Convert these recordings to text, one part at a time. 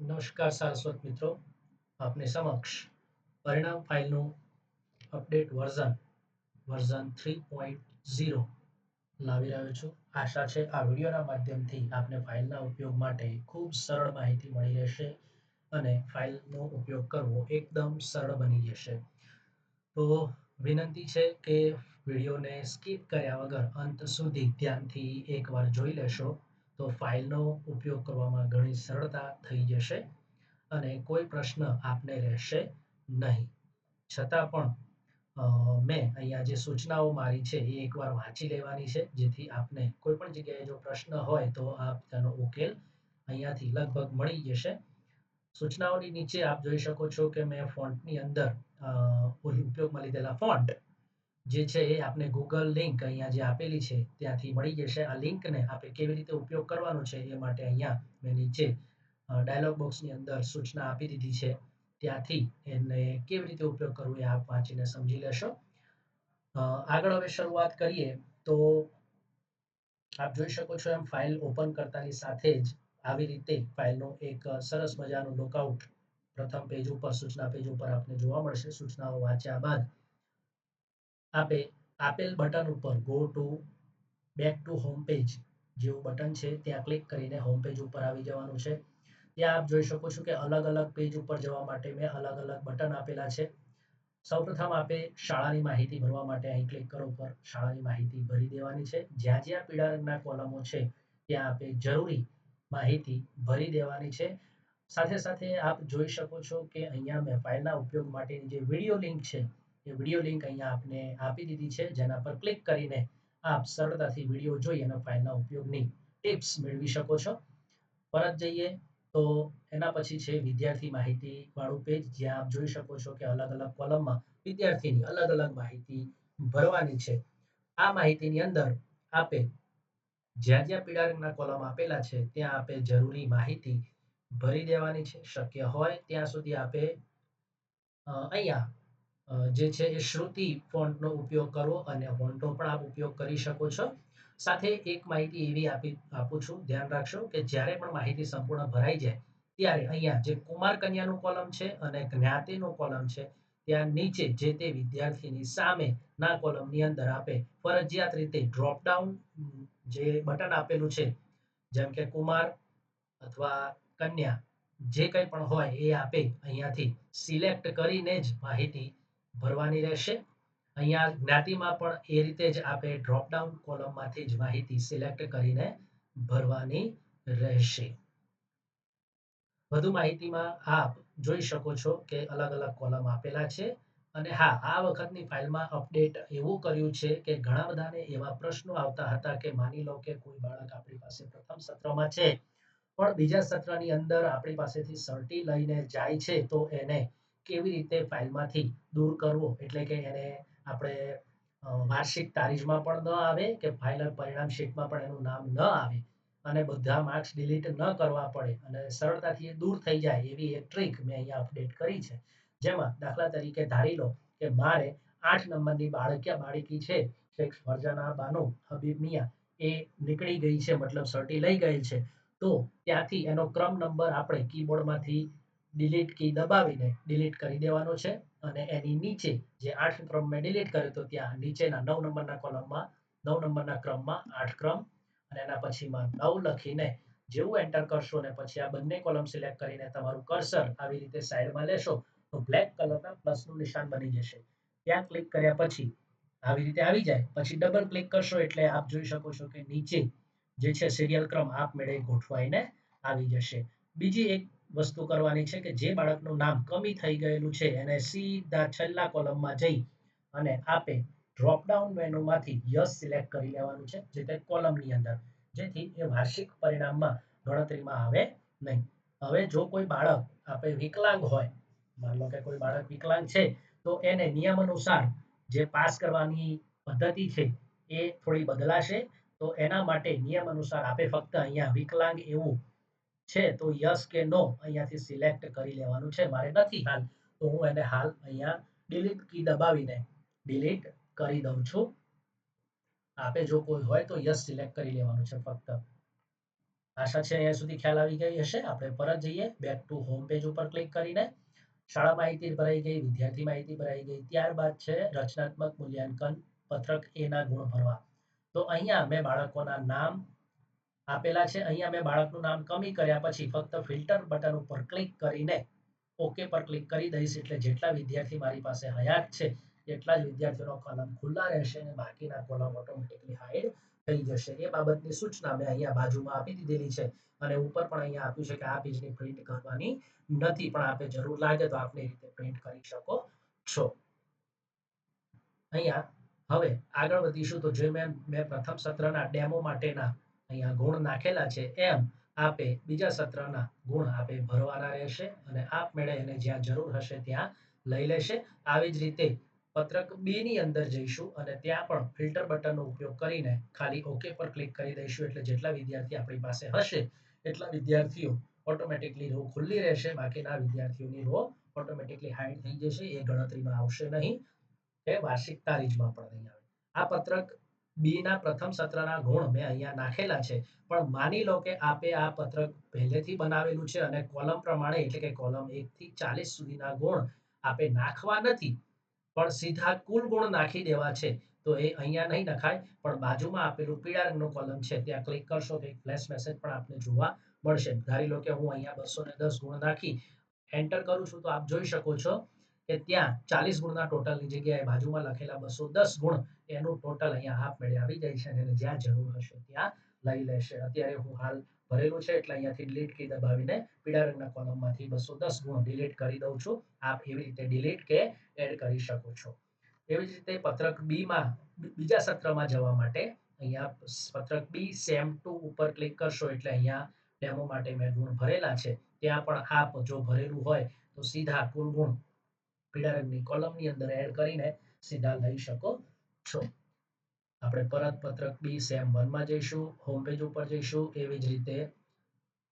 નમસ્કાર સારસ્વત મિત્રો. આપની સમક્ષ પરિણામ ફાઇલનું update version version three point zero લાવી રહ્યો છું. આશા છે આ વિડીયોના માધ્યમથી આપને ફાઇલના ઉપયોગ માટે ખૂબ સરળ માહિતી મળી રહેશે અને ફાઇલનો ઉપયોગ કરવો એકદમ સરળ બની જશે. તો વિનંતી છે કે વિડીયોને સ્કીપ કર્યા વગર અંત સુધી ધ્યાનથી એકવાર જોઈ લેશો. તો ફાઇલનો ઉપયોગ કરવામાં ઘણી સરળતા થઈ જશે અને કોઈ પ્રશ્ન આપને રહેશે નહીં. છતાં પણ મેં અહીંયા જે સૂચનાઓ મારી છે એ એકવાર વાંચી લેવાની છે, જેથી આપને કોઈ પણ જગ્યાએ જો પ્રશ્ન હોય તો આપ તેનો ઉકેલ અહીંયાથી લગભગ મળી જશે. સૂચનાઓની નીચે આપ જોઈ શકો છો કે મેં ફોન્ટની અંદર ઉપયોગમાં લીધેલા ફોન્ટ જે છે એ આપને ગૂગલ લિંક અહીંયા જે આપેલી છે, ત્યાંથી મળી જશે. આ લિંકને આપણે કેવી રીતે ઉપયોગ કરવાનો છે એ માટે અહીંયા મેં નીચે ડાયલોગ બોક્સની અંદર સૂચના આપી દીધી છે. ત્યાંથી એને કેવી રીતે ઉપયોગ કરવો એ આપ વાંચીને સમજી લેશો. આગળ હવે શરૂઆત કરીએ તો આપ જોઈ શકો છો એમ ફાઇલ ઓપન કરતાની સાથે જ આવી રીતે ફાઇલનો એક સરસ મજાનું લોકઆઉટ પ્રથમ પેજ ઉપર, સૂચના પેજ ઉપર આપને જોવા મળશે. સૂચનાઓ વાંચ્યા બાદ આપે, આપેલ બટન ઉપર go to back to home page જેવું બટન છે, ત્યાં ક્લિક કરીને હોમ પેજ ઉપર આવી જવાનું છે. ત્યાં આપ જોઈ શકો છો કે અલગ અલગ પેજ ઉપર જવા માટે મેં અલગ અલગ બટન આપેલા છે. સૌપ્રથમ આપે શાળાની માહિતી ભરવા માટે અહીં ક્લિક કરો પર શાળાની માહિતી ભરી દેવાની છે. જ્યાં જ્યાં પીળા રંગના કોલમો છે, ત્યાં આપે જરૂરી માહિતી ભરી દેવાની છે. સાથે સાથે આપ જોઈ શકો છો કે અહીંયા મેં ફાઇલના ઉપયોગ માટેની જે વીડિયો લિંક છે એ વીડિયો લિંક અહીંયા આપને આપી દીધી છે, જેના પર ક્લિક કરીને આપ સરળતાથી વીડિયો જોઈ અને ફાઇલના ઉપયોગની ટિપ્સ મેળવી શકો છો. પરત જઈએ તો એના પછી છે વિદ્યાર્થી માહિતી પેજ જ્યાં આપ જોઈ શકો છો કે અલગ અલગ કોલમમાં વિદ્યાર્થીની અલગ અલગ માહિતી ભરવાની છે. આ માહિતીની અંદર આપે જ્યાં જ્યાં પીળા રંગના કોલમ આપેલા છે, ત્યાં આપે જરૂરી માહિતી ભરી દેવાની છે. શક્ય હોય ત્યાં સુધી આપે અહીંયા જે છે એ શ્રુતિ ફોન્ટનો ઉપયોગ કરવો અને ફોન્ટનો પણ આપ ઉપયોગ કરી શકો છો. સાથે એક માહિતી એવી આપી, આપું છું, ધ્યાન રાખશો કે જ્યારે પણ માહિતી સંપૂર્ણ ભરાઈ જાય, ત્યારે અહીંયા જે કુમાર કન્યાનું કોલમ છે અને જ્ઞાતિનું કોલમ છે, ત્યાં નીચે જે તે વિદ્યાર્થીની સામે ના કોલમની અંદર આપે ફરજિયાત રીતે ડ્રોપ ડાઉન જે બટન આપેલું છે, જેમ કે કુમાર અથવા કન્યા, જે કંઈ પણ હોય એ આપે અહીંયાથી સિલેક્ટ કરીને જ માહિતી ભરવાની રહેશે. અહીંયા જ્ઞાતિમાં પણ એ રીતે જ આપણે ડ્રોપડાઉન કોલમમાંથી જ માહિતી સિલેક્ટ કરીને ભરવાની રહેશે. વધુ માહિતીમાં આપ જોઈ શકો છો કે અલગ અલગ કોલમ આપેલા છે અને હા, આ વખતની ફાઇલમાં અપડેટ એવું કર્યું છે કે ઘણા બધાને એવા પ્રશ્નો આવતા હતા કે માની લો કે કોઈ બાળક આપણી પાસે પ્રથમ સત્રમાં છે, પણ બીજા સત્રની અંદર આપણી પાસેથી સર્ટી લઈને જાય છે તો એને કેવી રીતે ફાઇલમાંથી દૂર કરવો? એટલે કે એને આપણે વાર્ષિક તારીખમાં પણ ન આવે કે ફાઇલર પરિણામ શીટમાં પણ એનું નામ ન આવે. અને બધા માર્ક્સ ડિલીટ ન કરવા પડે અને સરળતાથી એ દૂર થઈ જાય એવી એક ટ્રીક મેં અહીંયા અપડેટ કરી છે. જેમાં દાખલા તરીકે ધારી લો કે મારે આઠ નંબરની બાળક્યા બાળકી છે, શેખ ફરજાના બાનો, હબીબ મિયા, એ નીકળી ગઈ છે, મતલબ સર્ટી લઈ ગયેલ છે. તો ત્યાંથી એનો ક્રમ નંબર આપણે કીબોર્ડમાંથી ડિલીટ કી દબાવીને ડિલીટ કરી દેવાનો છે અને એની નીચે જે આઠ ક્રમ મેં ડિલીટ કર્યો તો ત્યાં નીચેના નવ નંબરના કોલમમાં, નવ નંબરના ક્રમમાં આઠ ક્રમ અને એના પછીમાં નવ લખીને જેવું એન્ટર કરશો ને પછી આ બંને કોલમ સિલેક્ટ કરીને તમારું કર્સર આવી રીતે સાઈડમાં લેશો તો બ્લેક કલરના પ્લસનું નિશાન બની જશે. ત્યાં ક્લિક કર્યા પછી આવી રીતે આવી જાય. પછી ડબલ ક્લિક કરશો એટલે આપ જોઈ શકો છો કે નીચે જે છે સિરિયલ ક્રમ આપમેળે ગોઠવાઈને આવી જશે. બીજી એક વસ્તુ કરવાની છે કે જે બાળકનું નામ કમી થઈ ગયેલું છે, એને સીધા છેલ્લા કોલમમાં જઈ અને આપે ડ્રોપડાઉન મેનુમાંથી યસ સિલેક્ટ કરી લેવાનું છે, જે તે કોલમની અંદર. જેથી એ વાર્ષિક પરિણામમાં ગણતરીમાં આવે નહીં. હવે જો કોઈ બાળક આપણે વિકલાંગ હોય માનલો કે કોઈ બાળક વિકલાંગ છે, તો એને નિયમ અનુસાર જે પાસ કરવાની પદ્ધતિ છે એ થોડી બદલાશે. તો એના માટે નિયમ અનુસાર આપે ફક્ત અહીંયા વિકલાંગ એવું છે, તો યસ કે નો અહીંયાથી સિલેક્ટ કરી લેવાનું છે. મારે નથી હાલ, તો હું એને હાલ અહીંયા ડિલીટ કી દબાવીને ડિલીટ કરી દઉં છું. આપે જો કોઈ હોય તો યસ સિલેક્ટ કરી લેવાનું છે ફક્ત. આશા છે અહીંયા સુધી ખ્યાલ આવી ગઈ હશે. આપણે પરત જઈએ. બેક ટુ હોમ પેજ ઉપર ક્લિક કરીને શાળા માહિતી ભરાઈ ગઈ, વિદ્યાર્થી માહિતી ભરાઈ ગઈ. ત્યારબાદ છે રચનાત્મક મૂલ્યાંકન પત્રક એના ગુણ ભરવા તો અહીંયા મેં બાળકોના નામ આપેલા છે. અહીંયા મેં બાળકનું નામ કમી કર્યા પછી ફક્ત ફિલ્ટર બટન ઉપર ક્લિક કરીને ઓકે પર ક્લિક કરી દઈશ. એટલે જેટલા વિદ્યાર્થી મારી પાસે હયાત છે, એટલા જ વિદ્યાર્થીઓનો કોલમ ખુલ્લા રહેશે અને બાકીના કોલમ ઓટોમેટિકલી હાઈડ થઈ જશે. એ બાબતની સૂચના મેં અહીંયા બાજુમાં આપી દીધેલી છે અને ઉપર પણ અહીંયા આપ્યું છે કે આ પેજની પ્રિન્ટ કરવાની નથી, પણ આપે જરૂર લાગે તો આપણે રીતે પ્રિન્ટ કરી શકો છો. અહીંયા હવે આગળ વધીશું તો જે મેં મેં પ્રથમ સત્રના ડેમો માટેના અહીંયા ગુણ નાખેલા છે એમ આપે બીજા સત્રના ગુણ આપે ભરવાના રહેશે અને આપમેળે એને જ્યાં જરૂર હશે ત્યાં લઈ લેશે. આવી જ રીતે પત્રક બે ની અંદર જઈશું અને ત્યાં પણ ફિલ્ટર બટનનો ઉપયોગ કરીને ખાલી ઓકે પર ક્લિક કરી દઈશું એટલે જેટલા વિદ્યાર્થી આપણી પાસે હશે એટલા વિદ્યાર્થીઓ ઓટોમેટિકલી રો ખુલ્લી રહેશે, બાકીના વિદ્યાર્થીઓની રો ઓટોમેટિકલી હાઈડ થઈ જશે, એ ગણતરીમાં આવશે નહીં. એ વાર્ષિક તારીખમાં પણ નહીં આવે. આ પત્રક બી ના પ્રથમ સત્રના ગુણ મેં અહીંયા નાખેલા છે. પણ માની લો કે આપે આ પત્રક પહેલેથી બનાવેલું છે અને કોલમ પ્રમાણે એટલે કે કોલમ એકથી ચાલીસ સુધીના ગુણ આપે નાખવા નથી, પણ સીધા કુલ ગુણ નાખી દેવા છે. તો એ અહીંયા નહીં નખાય, પણ બાજુમાં આપેલું પીળા રંગનું કોલમ છે, ત્યાં ક્લિક કરશો તો એક ફ્લેશ મેસેજ પણ આપને જોવા મળશે. ધારી લો કે હું અહીંયા બસો ને દસ ગુણ નાખી એન્ટર કરું છું તો આપ જોઈ શકો છો. કે ત્યાં ચાલીસ ગુણના ટોટલની જગ્યાએ બાજુમાં લખેલા બસો દસ ગુણ એનું ટોટલ અહીંયા આપમેળે આવી જાય છે અને જ્યાં જરૂર હશે ત્યાં લઈ લેશે. અત્યારે હું હાલ ભરેલું છે એટલે અહીંયાથી ડિલીટ કી દબાવીને પીળા રંગના કોલમમાંથી બસો દસ ગુણ ડિલીટ કરી દઉં છું. આપ એવી રીતે ડિલીટ કે એડ કરી શકો છો. એવી જ રીતે પત્રક બીમાં બીજા સત્રમાં જવા માટે અહીંયા પત્રક બી સેમ ટુ ઉપર ક્લિક કરશો એટલે અહીંયા ડેમો માટે મેં ગુણ ભરેલા છે. ત્યાં પણ આપ જો ભરેલું હોય તો સીધા કુલ ગુણ પીળા રંગની કોલમની અંદર એડ કરીને સીધા લઈ શકો છો. આપણે પરત પત્રક બી સેમ વનમાં જઈશું હોમ પેજ ઉપર જઈશું, એવી જ રીતે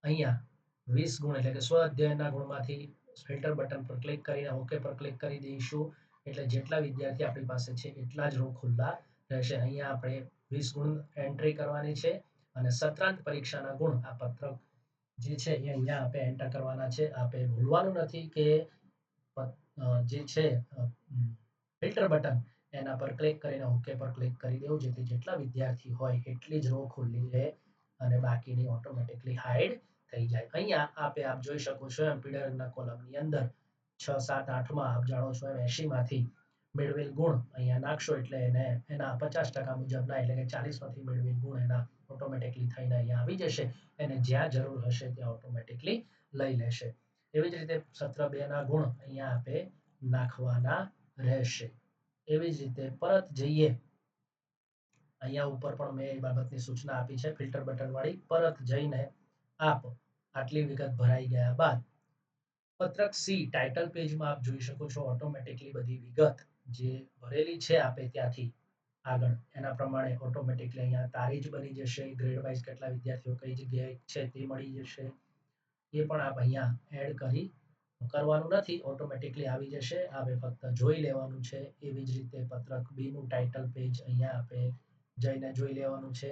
અહીંયા વીસ ગુણ એટલે કે સ્વ અધ્યયનના ગુણમાંથી ફિલ્ટર બટન પર ક્લિક કરીને ઓકે પર ક્લિક કરી દઈશું. એટલે જેટલા વિદ્યાર્થી આપણી પાસે છે એટલા જ રો ખુલ્લા રહેશે. અહીંયા આપણે વીસ ગુણ એન્ટ્રી કરવાની છે અને સત્રાંત પરીક્ષાના ગુણ આ પત્રક જે છે એ અહીંયા આપણે એન્ટર કરવાના છે. આપણે ભૂલવાનું નથી કે જે છે ફિલ્ટર બટન એના પર ક્લિક કરીને ઓકે પર ક્લિક કરી દેવું, જેથી જેટલા વિદ્યાર્થી હોય એટલી જ રો ખુલ્લી રહે અને બાકીની ઓટોમેટિકલી હાઈડ થઈ જાય. અહીંયા આપે, આપ જોઈ શકો છો એમ પીડરના કોલમની અંદર છ, સાત, આઠમાં આપ જાણો છો એમ એસી મેળવેલ ગુણ અહીંયા નાખશો એટલે એને, એના પચાસ ટકા મુજબના એટલે કે ચાલીસમાંથી મેળવેલ ગુણ એના ઓટોમેટિકલી થઈને અહીંયા આવી જશે. એને જ્યાં જરૂર હશે ત્યાં ઓટોમેટિકલી લઈ લેશે. એવી જ રીતે સત્ર બે ના ગુણ અહીંયા આપે, નાખવાના રહેશે. એવી જ રીતે પરત જઈએ. અહીંયા ઉપર પણ મેં એ બાબતની સૂચના આપી છે, ફિલ્ટર બટન વાળી પરત જઈને આપ આટલી વિગત ભરાઈ ગયા બાદ પત્રક સી, ટાઇટલ પેજમાં આપ જોઈ શકો છો ઓટોમેટિકલી બધી વિગત જે ભરેલી છે આપે ત્યાંથી આગળ. એના પ્રમાણે ઓટોમેટિકલી અહીંયા તારીખ બની જશે, ગ્રેડ વાઇઝ કેટલા વિદ્યાર્થીઓ કઈ જગ્યાએ છે તે મળી જશે. એ પણ આપ અહીંયા એડ કરી કરવાનું નથી ઓટોમેટિકલી આવી જશે. આપણે ફક્ત જોઈ લેવાનું છે. એવી જ રીતે પત્રક બી નું ટાઇટલ પેજ અહીંયા આપણે જઈને જોઈ લેવાનું છે.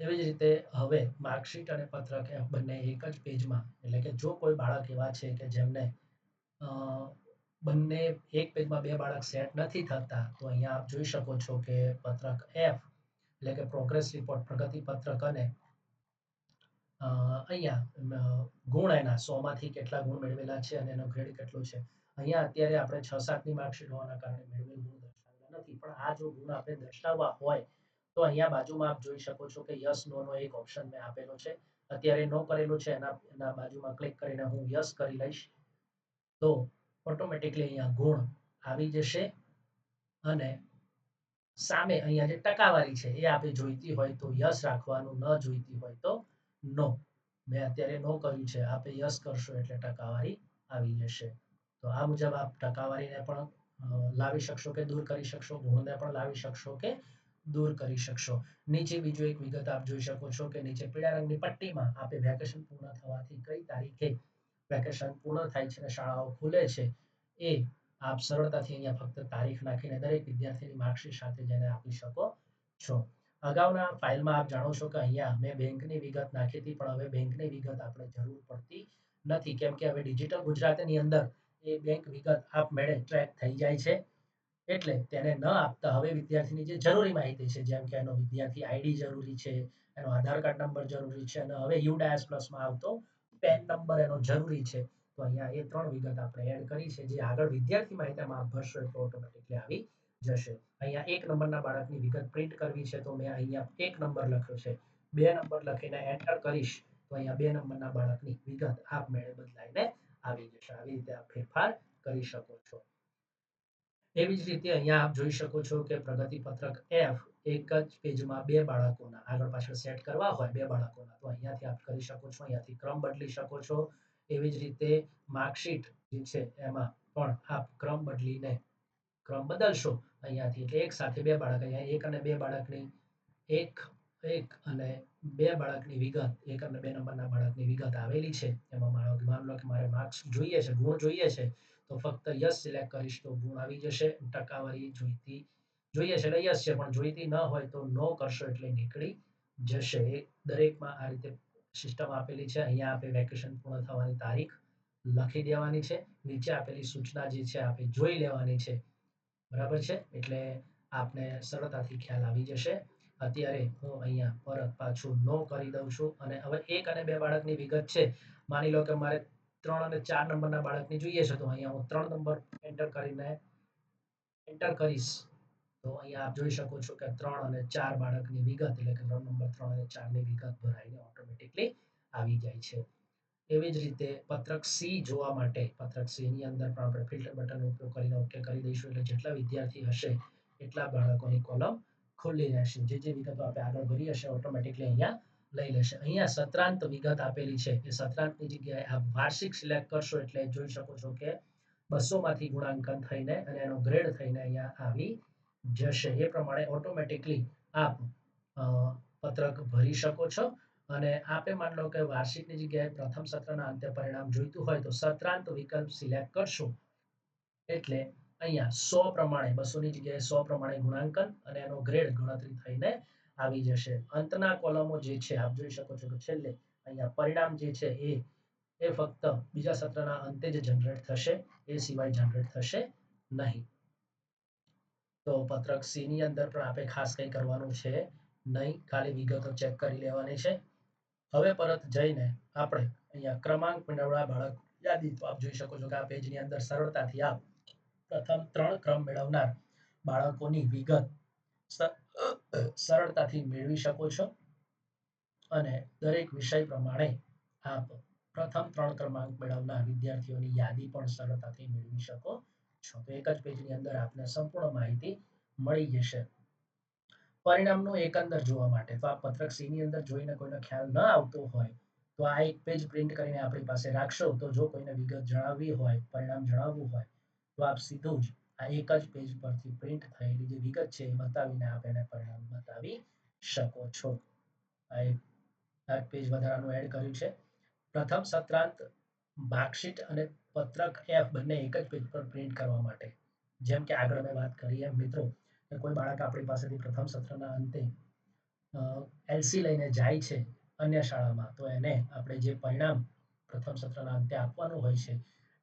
એવી જ રીતે હવે માર્કશીટ અને પત્રક બંને એક જ પેજમાં એટલે કે જો કોઈ બાળક એવા છે કે જેમને બંને એક પેજમાં બે બાળક સેટ નથી થતા, તો અહીંયા આપ જોઈ શકો છો કે પત્રક એફ એટલે કે પ્રોગ્રેસ રિપોર્ટ પ્રગતિ પત્રક અને અહીંયા ગુણ એના સો માંથી કેટલા ગુણ મેળવેલા છે અને એનો ગ્રેડ કેટલો છે. અહીંયા અત્યારે આપણે છ સાતની માર્કશીટ હોવાના કારણે મેળવેલ ગુણ દર્શાવેલા નથી. પણ આ જો ગુણ આપણે દર્શાવવા હોય, તો અહીંયા બાજુમાં આપ જોઈ શકો છો કે યસ નો નો એક ઓપ્શન મેં આપેલો છે. અત્યારે નો કરેલો છે, એના એના બાજુમાં ક્લિક કરીને હું યસ કરી લઈશ. તો ઓટોમેટિકલી અહીંયા ગુણ આવી જશે અને સામે અહીંયા જે ટકાવારી છે, એ આપણે જોઈતી હોય તો યસ રાખવાનું, ન જોઈતી હોય તો નો મેં અત્યારે નો કર્યું છે. આપે યસ કરશો એટલે ટકાવારી આવી જશે. તો આ મુજબ આપ ટકાવારીને પણ લાવી શકશો કે દૂર કરી શકશો? ગુણને પણ લાવી શકશો કે દૂર કરી શકશો? નીચે બીજો એક વિગત આપ જોઈ શકો છો કે નીચે પીળા રંગની પટ્ટીમાં આપે વેકેશન પૂર્ણ થવાથી કઈ તારીખે વેકેશન પૂર્ણ થાય છે અને શાળાઓ ખુલે છે એ આપ સરળતાથી અહીંયા ફક્ત તારીખ નાખીને દરેક વિદ્યાર્થીની માર્કશીટ સાથે જઈને આપી શકો છો. અગાઉના ફાઇલમાં આપ જાણો છો કે અહીંયા મેં બેંકની વિગત નાખી હતી, પણ હવે બેંકની વિગત આપણે જરૂર પડતી નથી. કેમ કે હવે ડિજિટલ ગુજરાતીની અંદર એ બેંક વિગત આપમેળે ટ્રેક થઈ જાય છે. એટલે તેને ન આપતા હવે વિદ્યાર્થીની જે જરૂરી માહિતી છે, જેમ કે એનો વિદ્યાર્થી આઈડી જરૂરી છે, એનો આધાર કાર્ડ નંબર જરૂરી છે, અને હવે યુ ડાયસ પ્લસમાં આવતો પેન નંબર એનો જરૂરી છે. તો અહીંયા એ ત્રણ વિગત આપણે એડ કરી છે, જે આગળ વિદ્યાર્થી માહિતીમાં આપ ભરશો એટલે ઓટોમેટિકલી આવી જશે. અહીંયા એક નંબરના બાળકની વિગત પ્રિન્ટ કરવી છે તો મેં અહીંયા એક નંબર લખ્યો છે. બે નંબર લખીને એન્ટર કરીશ તો અહીંયા બે નંબરના બાળકની વિગત આપમેળે બદલાઈને આવી જશે. આવી રીતે આપ ફેરફાર કરી શકો છો. એવી જ રીતે અહીંયા આપ જોઈ શકો છો કે પ્રગતિ પત્રક એફ એક જ પેજમાં બે બાળકોના આગળ પાછળ સેટ કરવા હોય બે બાળકોના. તો અહીંયાથી આપ કરી શકો છો, અહીંયાથી ક્રમ બદલી શકો છો. એવી જ રીતે માર્કશીટ જે છે એમાં પણ આપ ક્રમ બદલીને ક્રમ બદલશો. અહીંયાથી એટલે એક સાથે બે બાળક, અહીંયા એક અને બે બાળકની એક એક અને બે બાળકની વિગત, એક અને બે નંબરના બાળકની વિગત આવેલી છે. એમાં માનો માન લો કે મારે માર્ક્સ જોઈએ છે, ગુણ જોઈએ છે, તો ફક્ત યસ સિલેક્ટ કરીશ તો ગુણ આવી જશે. ટકાવારી જોઈતી, જોઈએ છે એટલે યસ છે, પણ જોઈતી ન હોય તો નો કરશો એટલે નીકળી જશે. એ દરેકમાં આ રીતે સિસ્ટમ આપેલી છે. અહીંયા આપે વેકેશન પૂર્ણ થવાની તારીખ લખી દેવાની છે. નીચે આપેલી સૂચના જે છે, આપે જોઈ લેવાની છે. બરાબર છે? એટલે આપને સરળતાથી ખ્યાલ આવી જશે. અત્યારે હું અહીંયા પરત પાછું નો કરી દઉં છું અને હવે એક અને બે બાળકની વિગત છે. માની લો કે મારે ત્રણ અને ચાર નંબરના બાળકની જોઈએ છે, તો અહીંયા હું ત્રણ નંબર એન્ટર કરીને એન્ટર કરીશ. તો અહીંયા આપ જોઈ શકો છો કે ત્રણ અને ચાર બાળકની વિગત, એટલે કે નંબર ત્રણ અને ચારની વિગત ભરાઈને ઓટોમેટિકલી આવી જાય છે. એવી જ રીતે પત્રક સી જોવા માટે, પત્રક સીની અંદર પણ આપણે ફિલ્ટર બટનનો ઉપયોગ કરીને ઓકે કરી દઈશું, એટલે જેટલા વિદ્યાર્થી હશે, એટલા બાળકોની કોલમ ખુલ્લી રહેશે. જે જે વિગતો આપણે આગળ ભરી હશે ઓટોમેટિકલી અહીંયા લઈ લેશે. અહીંયા સત્રાંત વિગત આપેલી છે. એ સત્રાંતની જગ્યાએ આપ વાર્ષિક સિલેક્ટ કરશો એટલે જોઈ શકો છો કે બસોમાંથી ગુણાંકન થઈને અને એનો ગ્રેડ થઈને અહીંયા આવી જશે. એ પ્રમાણે ઓટોમેટિકલી આપ પત્રક ભરી શકો છો. અને આપે માન લો કે વાર્ષિકની જગ્યાએ પ્રથમ સત્રના અંતે પરિણામ જોઈતું હોય તો સત્રાંત વિકલ્પ સિલેક્ટ કરશો. એટલે અહીંયા સો પ્રમાણે, બસોની જગ્યાએ સો પ્રમાણે ગુણાંકન અને એનો ગ્રેડ ગણતરી થઈને આવી જશે. અંતના કોલમો જે છે, આપ જોઈ શકો છો કે છેલ્લે અહીંયા પરિણામ જે છે એ એ ફક્ત બીજા સત્રના અંતે જ જનરેટ થશે, એ સિવાય જનરેટ થશે નહીં. તો પત્રક સી ની અંદર પણ આપણે ખાસ કંઈ કરવાનું છે નહીં. ખાલી વિગતો ચેક કરી લેવાની છે. હવે પરત જઈને આપણે અહીંયા ક્રમાંક મેળવવા બાળક યાદી તો આપ જોઈ શકો છો કે આ પેજની અંદર સરળતાથી આપ પ્રથમ ત્રણ ક્રમ મેળવનાર બાળકોની વિગત સરળતાથી મેળવી શકો છો. અને દરેક વિષય પ્રમાણે આપ પ્રથમ ત્રણ ક્રમાંક મેળવનાર વિદ્યાર્થીઓની યાદી પણ સરળતાથી મેળવી શકો છો. તો એક જ પેજની અંદર આપને સંપૂર્ણ માહિતી મળી જશે. પરિણામનું એકંદર જોવા માટે. તો આ પત્રક સી ની અંદર જોઈને કોઈનો ખ્યાલ ન આવતો હોય, તો આ એક પેજ પ્રિન્ટ કરીને આપણી પાસે રાખશો, તો જો કોઈને વિગત જણાવવી હોય, પરિણામ જણાવવું હોય, તો આપ સીધું જ આ એક જ પેજ પરથી પ્રિન્ટ થયેલી જે વિગત છે એ બતાવીને આપ એને પરિણામ બતાવી શકો છો. આ એક, આ પેજ વધારાનું એડ કર્યું છે. પ્રથમ સત્રાંત, માર્કશીટ અને પત્રક એફ બંને એક જ પેજ પર પ્રિન્ટ કરવા માટે. જેમ કે આગળ મેં વાત કરી એમ મિત્રો કે કોઈ બાળક આપણી પાસેથી પ્રથમ સત્રના અંતે એલસી લઈને જાય છે અન્ય શાળામાં, તો એને આપણે જે પરિણામ પ્રથમ સત્રના અંતે આપવાનું હોય છે,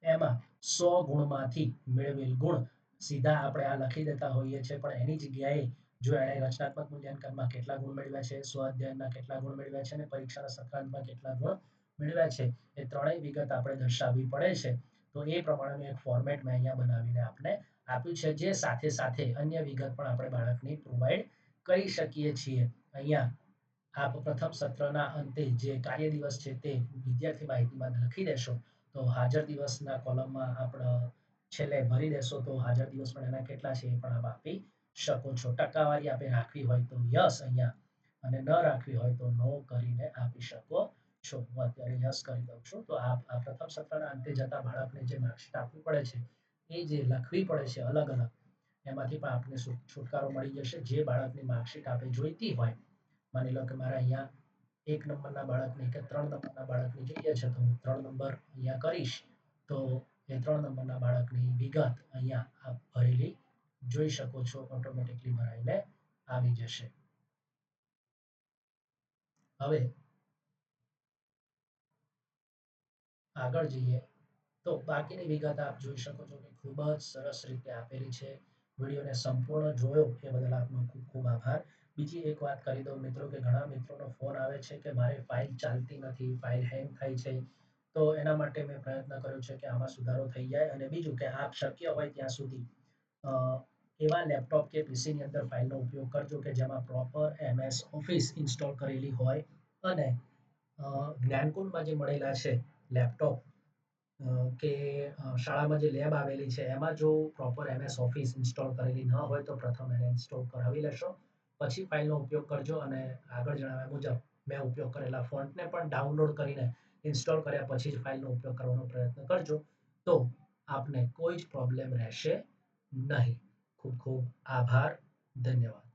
એમાં સો ગુણમાંથી મેળવેલ ગુણ સીધા આપણે આ લખી દેતા હોઈએ છીએ, પણ એની જગ્યાએ જો એણે રચનાત્મક મૂલ્યાંકનમાં કેટલા ગુણ મેળવ્યા છે, સ્વ અધ્યયનના કેટલા ગુણ મેળવ્યા છે અને પરીક્ષાના સત્રાંતમાં કેટલા ગુણ મેળવ્યા છે, એ ત્રણેય વિગત આપણે દર્શાવવી પડે છે, તો એ પ્રમાણેનું એક ફોર્મેટ મેં અહીંયા બનાવીને આપને આપ્યું છે જે સાથે સાથે અન્ય વિગત પણ આપણે બાળકની પ્રોવાઈડ કરી શકીએ છીએ. અહીંયા આપ પ્રથમ સત્રના અંતે જે કાર્ય દિવસ છે તે વિદ્યાર્થી માહિતીમાં લખી દેશો. તો હાજર દિવસના કોલમમાં આપણે છેલ્લે ભરી દેશો. તો હાજર દિવસ પણ એના કેટલા છે એ પણ આપ આપી શકો છો. ટકાવારી આપે રાખવી હોય તો યસ અહીંયા અને ન રાખવી હોય તો નો કરીને આપી શકો છો. હું અત્યારે યસ કરી દઉં છું. તો આપ આ પ્રથમ સત્રના અંતે જતા બાળકને જે માર્કશીટ આપવું પડે છે એ જે લખવી પડે છે અલગ અલગ, એમાંથી પણ આપને છુટકારો મળી જશે. જે બાળકની માર્કશીટ આપણે જોઈતી હોય, માની લો કે મારે અહીંયા એક નંબરના બાળકની કે ત્રણ નંબરના બાળકની જોઈએ છે, તો હું ત્રણ નંબર અહીંયા કરીશ, તો એ ત્રણ નંબરના બાળકની વિગત અહીંયા આપ ભરેલી જોઈ શકો છો. ઓટોમેટિકલી ભરાઈને આવી જશે. હવે આગળ જઈએ. તો બાકીની વિગત આપ જોઈ શકો છો કે ખૂબ જ સરસ રીતે આપેલી છે. વિડીયોને સંપૂર્ણ જોયો એ બદલ આપનો ખૂબ ખૂબ આભાર. બીજી એક વાત કરી દઉં મિત્રો કે ઘણા મિત્રોનો ફોન આવે છે કે મારી ફાઇલ ચાલતી નથી, ફાઇલ હેંગ થાય છે. તો એના માટે મેં પ્રયત્ન કર્યો છે કે આમાં સુધારો થઈ જાય અને બીજું કે આપ શક્ય હોય ત્યાં સુધી એવા લેપટોપ કે પીસીની અંદર ફાઇલનો ઉપયોગ કરજો કે જેમાં પ્રોપર એમએસ ઓફિસ ઇન્સ્ટોલ કરેલી હોય અને જ્ઞાનકુંડમાં જે મળેલા છે લેપટોપ કે શાળામાં જે લેબ આવેલી છે, એમાં જો પ્રોપર એમએસ ઓફિસ ઇન્સ્ટોલ કરેલી ન હોય તો પ્રથમ એને ઇન્સ્ટોલ કરાવી લેશો. પછી ફાઇલનો ઉપયોગ કરજો અને આગળ જણાવ્યા મુજબ મેં ઉપયોગ કરેલા ફોન્ટને પણ ડાઉનલોડ કરીને ઇન્સ્ટોલ કર્યા પછી જ ફાઇલનો ઉપયોગ કરવાનો પ્રયત્ન કરજો. તો આપને કોઈ જ પ્રોબ્લેમ રહેશે નહીં. ખૂબ ખૂબ આભાર. ધન્યવાદ.